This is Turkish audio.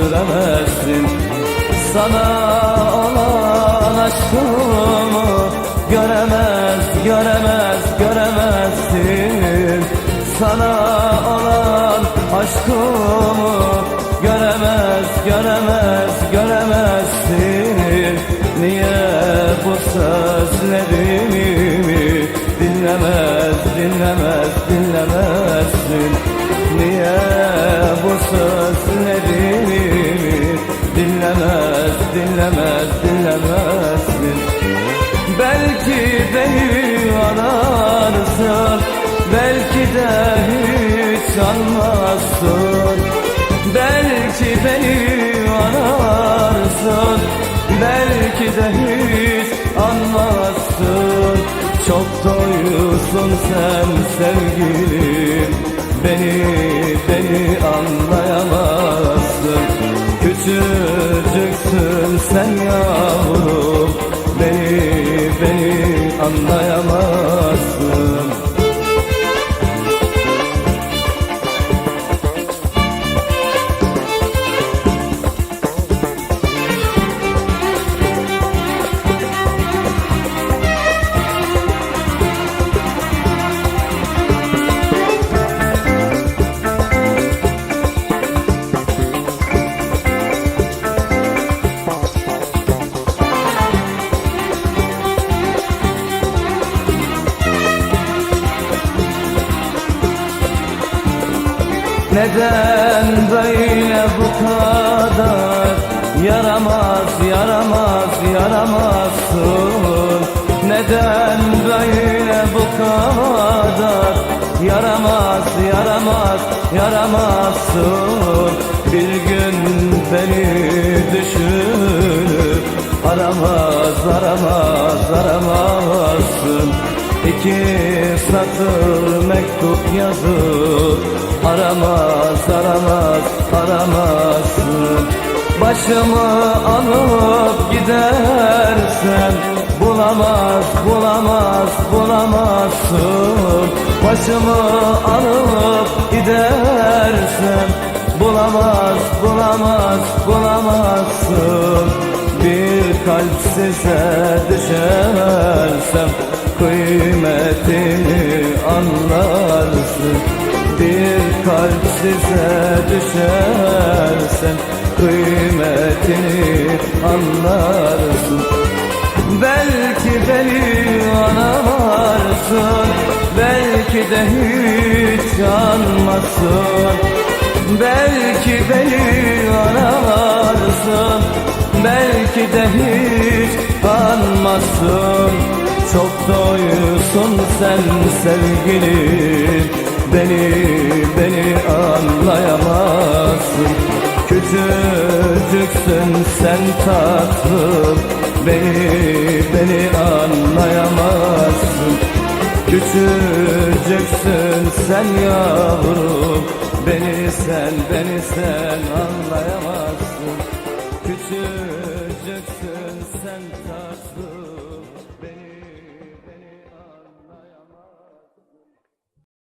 söndüremezsin Sana olan aşkımı göremez göremez göremezsin. Sana olan aşkımı göremez göremez göremezsin. Niye bu sözlerimi dinlemez dinlemez dinlemezsin? Niye bu sözlerimi dinlemez dinlemez dinlemezsin Belki beni ararsın Belki de hiç anmazsın Belki beni ararsın Belki de hiç anmazsın. Çok doyusun sen sevgilim. Beni, beni anlayamazsın Küçücüksün sen yavrum. Beni, beni anlayamazsın Neden böyle bu kadar? Yaramaz, yaramaz, yaramazsın. Neden böyle bu kadar? Yaramaz, yaramaz, yaramazsın. Bir gün beni düşünüp Aramaz, aramaz, aramazsın. İki satır mektup yazıp Aramaz, aramaz, aramazsın. Başımı alıp gidersen Bulamaz, bulamaz, bulamazsın. Başımı alıp gidersen Bulamaz, bulamaz, bulamazsın. Bir kalp size düşersem Kıymetini bir kalp size düşersen kıymetini anlarsın. Belki beni anamarsın Belki de hiç anmazsın. Belki beni anamarsın Belki de hiç anmazsın. Çok doyusun sen sevgilim Beni, beni anlayamazsın. Küçücüksün sen tatlım. Beni, beni anlayamazsın. Küçücüksün sen yavrum. Beni sen, beni sen anlayamazsın. Küçücüksün sen tatlım.